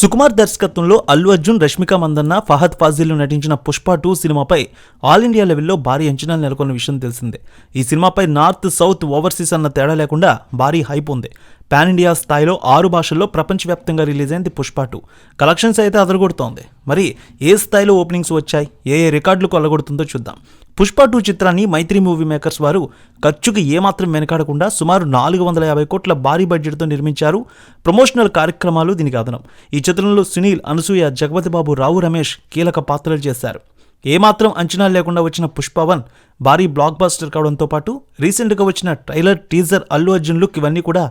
సుకుమార్ దర్శకత్వంలో అల్లు అర్జున్ రష్మిక మందన్న ఫహద్ ఫాజిల్ నటించిన పుష్ప టూ సినిమాపై ఆల్ ఇండియా లెవెల్లో భారీ అంచనాలు నెలకొన్న విషయం తెలిసిందే. ఈ సినిమాపై నార్త్ సౌత్ ఓవర్సీస్ అన్న తేడా లేకుండా భారీ హైప్ ఉంది. పాన్ ఇండియా స్థాయిలో ఆరు భాషల్లో ప్రపంచవ్యాప్తంగా రిలీజ్ అయింది పుష్ప టూ. కలెక్షన్స్ అయితే అదరగొడుతోంది. మరి ఏ స్థాయిలో ఓపెనింగ్స్ వచ్చాయి? ఏ ఏ రికార్డులు కొల్లగొడుతుందో చూద్దాం. పుష్ప టూ చిత్రాన్ని మైత్రి మూవీ మేకర్స్ వారు ఖర్చుకి ఏమాత్రం వెనకాడకుండా సుమారు నాలుగు వందల యాభై కోట్ల భారీ బడ్జెట్తో నిర్మించారు. ప్రమోషనల్ కార్యక్రమాలు దీనికి అదనం. ఈ చిత్రంలో సునీల్ అనసూయ జగపతి బాబు రావు రమేష్ కీలక పాత్రలు చేశారు. ఏమాత్రం అంచనాలు లేకుండా వచ్చిన పుష్ప వన్ భారీ బ్లాక్ బాస్టర్ కావడంతో పాటు రీసెంట్గా వచ్చిన trailer teaser Allu Arjun look ఇవన్నీ కూడా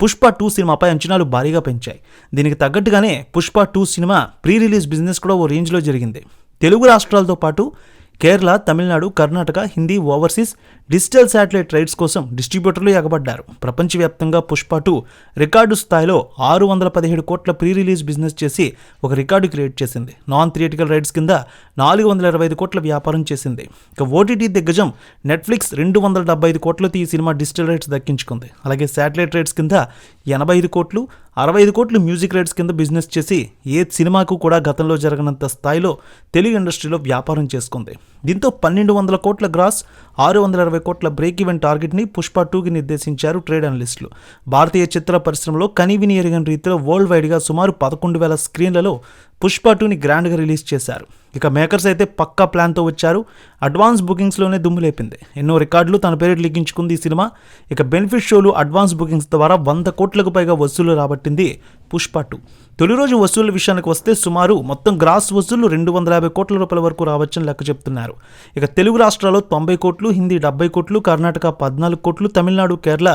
పుష్ప టూ సినిమాపై అంచనాలు భారీగా పెంచాయి. దీనికి తగ్గట్టుగానే పుష్ప టూ సినిమా ప్రీ రిలీజ్ బిజినెస్ కూడా ఓ రేంజ్లో జరిగింది. తెలుగు రాష్ట్రాలతో పాటు Kerala Tamil Nadu Karnataka Hindi overseas digital satellite rights కోసం డిస్ట్రిబ్యూటర్లు ఎగబడ్డారు ప్రపంచవ్యాప్తంగా పుష్ప టూ రికార్డు స్థాయిలో ఆరు వందల పదిహేడు కోట్ల ప్రీ రిలీజ్ బిజినెస్ చేసి ఒక రికార్డు క్రియేట్ చేసింది. నాన్ థియేటికల్ రైట్స్ కింద నాలుగు వందల ఇరవై ఐదు కోట్ల వ్యాపారం చేసింది. ఇక ఓటీటీ దిగ్గజం నెట్ఫ్లిక్స్ రెండు వందల డెబ్బై ఐదు కోట్లతో ఈ సినిమా డిజిటల్ రైట్స్ దక్కించుకుంది. అలాగే శాటిలైట్ రైట్స్ కింద ఎనభై ఐదు కోట్లు అరవై ఐదు కోట్లు మ్యూజిక్ రైట్స్ కింద బిజినెస్ చేసి ఏ సినిమాకు కూడా గతంలో జరగనంత స్థాయిలో తెలుగు ఇండస్ట్రీలో వ్యాపారం చేసుకుంది. దీంతో పన్నెండు వందల కోట్ల గ్రాస్ ఆరు వందల అరవై కోట్ల బ్రేక్ ఈవెన్ టార్గెట్ని పుష్ప టూకి నిర్దేశించారు ట్రేడ్ అనలిస్టులు. భారతీయ చిత్ర పరిశ్రమలో కనీవిని ఎరగని రీతిలో వరల్డ్ వైడ్గా సుమారు పదకొండు వేల స్క్రీన్లలో పుష్ప టూని గ్రాండ్గా రిలీజ్ చేశారు. ఇక మేకర్స్ అయితే పక్కా ప్లాన్తో వచ్చారు. అడ్వాన్స్ బుకింగ్స్లోనే దుమ్ము లేపింది. ఎన్నో రికార్డులు తన పేరు లిఖించుకుంది ఈ సినిమా. ఇక బెనిఫిట్ షోలు అడ్వాన్స్ బుకింగ్స్ ద్వారా వంద కోట్లకు పైగా వసూలు రాబట్టింది పుష్ప టూ. తొలి రోజు వసూళ్ళ విషయానికి వస్తే సుమారు మొత్తం గ్రాస్ వసూళ్ళు రెండు వందల యాభై కోట్ల రూపాయల వరకు రావచ్చని లెక్క చెప్తున్నారు. ఇక తెలుగు రాష్ట్రాల్లో తొంభై కోట్లు హిందీ డెబ్బై కోట్లు కర్ణాటక పద్నాలుగు కోట్లు Tamil Nadu Kerala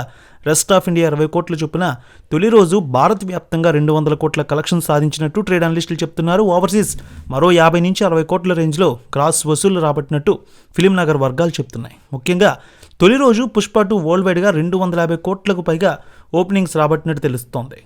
rest of India ఇరవై కోట్ల చొప్పున తొలి రోజు భారత్ వ్యాప్తంగా రెండు వందల కోట్ల కలెక్షన్ సాధించినట్టు ట్రేడ్ అనలిస్టులు చెప్తున్నారు. ఓవర్సీస్ మరో యాభై నుంచి అరవై కోట్ల రేంజ్లో క్రాస్ వసూళ్ళు రాబట్టినట్టు ఫిలిం నగర్ వర్గాలు చెప్తున్నాయి. ముఖ్యంగా తొలి రోజు పుష్ప టూ వరల్డ్ వైడ్గా రెండు వందల యాభై కోట్లకు పైగా ఓపెనింగ్స్ రాబట్టినట్టు తెలుస్తోంది.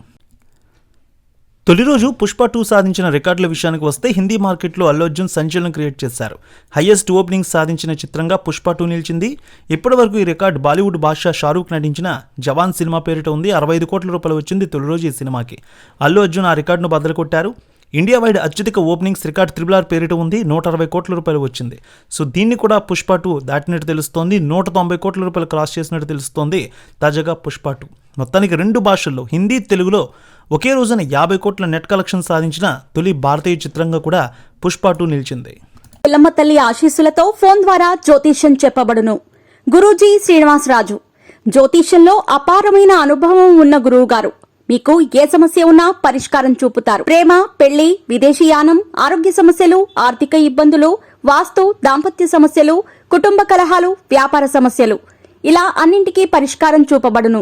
తొలి రోజు పుష్ప టూ సాధించిన రికార్డుల విషయానికి వస్తే హిందీ మార్కెట్లో అల్లు అర్జున్ సంచలనం క్రియేట్ చేశారు. హైయెస్ట్ ఓపెనింగ్ సాధించిన చిత్రంగా పుష్ప టూ నిలిచింది. ఇప్పటివరకు ఈ రికార్డ్ బాలీవుడ్ బాద్షా షారూక్ నటించిన జవాన్ సినిమా పేరిట ఉంది. అరవై ఐదు కోట్ల రూపాయలు వచ్చింది తొలి రోజు ఈ సినిమాకి. అల్లు అర్జున్ ఆ రికార్డును బద్దలుకొట్టారు ఇండియా వైడ్ అత్యధిక ఓపెనింగ్స్ రికార్డ్ త్రిబుల్ ఆర్ పేరిట ఉంది. నూట అరవై కోట్ల రూపాయలు వచ్చింది. సో దీన్ని కూడా పుష్ప టూ దాటినట్టు తెలుస్తోంది. నూట తొంభై కోట్ల రూపాయలు క్రాస్ చేసినట్టు తెలుస్తోంది తాజాగా పుష్ప టూ. మొత్తానికి రెండు భాషల్లో హిందీ తెలుగులో ఒకే రోజున యాభై కోట్ల నెట్ కలెక్షన్ సాధించిన తొలి భారతీయ చిత్రంగా కూడా పుష్ప టూ నిలిచింది. పిల్లమ్మ తల్లి ఆశీస్సులతో ఫోన్ ద్వారా జ్యోతిష్యం చెప్పబడును. గురూజీ శ్రీనివాసరాజు జ్యోతిష్యంలో అపారమైన అనుభవం ఉన్న గురువు గారు మీకు ఏ సమస్య ఉన్నా పరిష్కారం చూపుతారు. ప్రేమ పెళ్ళి విదేశీయానం ఆరోగ్య సమస్యలు ఆర్థిక ఇబ్బందులు వాస్తు దాంపత్య సమస్యలు కుటుంబ కలహాలు వ్యాపార సమస్యలు. ఇలా అన్నింటికీ పరిష్కారం చూపబడును.